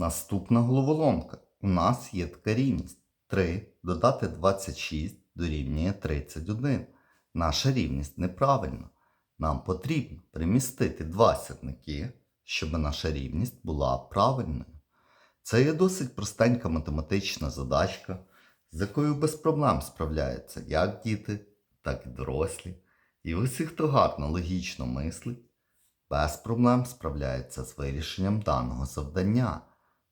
Наступна головоломка. У нас є така рівність. 3 додати 26 дорівнює 31. Наша рівність неправильна. Нам потрібно перемістити два сірники, щоб наша рівність була правильною. Це є досить простенька математична задачка, з якою без проблем справляються як діти, так і дорослі. І усі, хто гарно логічно мислить, без проблем справляється з вирішенням даного завдання.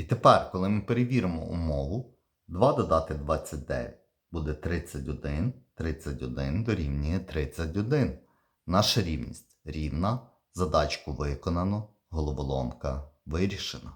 І тепер, коли ми перевіримо умову, 2 додати 29 буде 31, 31 дорівнює 31. Наша рівність рівна, задачку виконано, головоломка вирішена.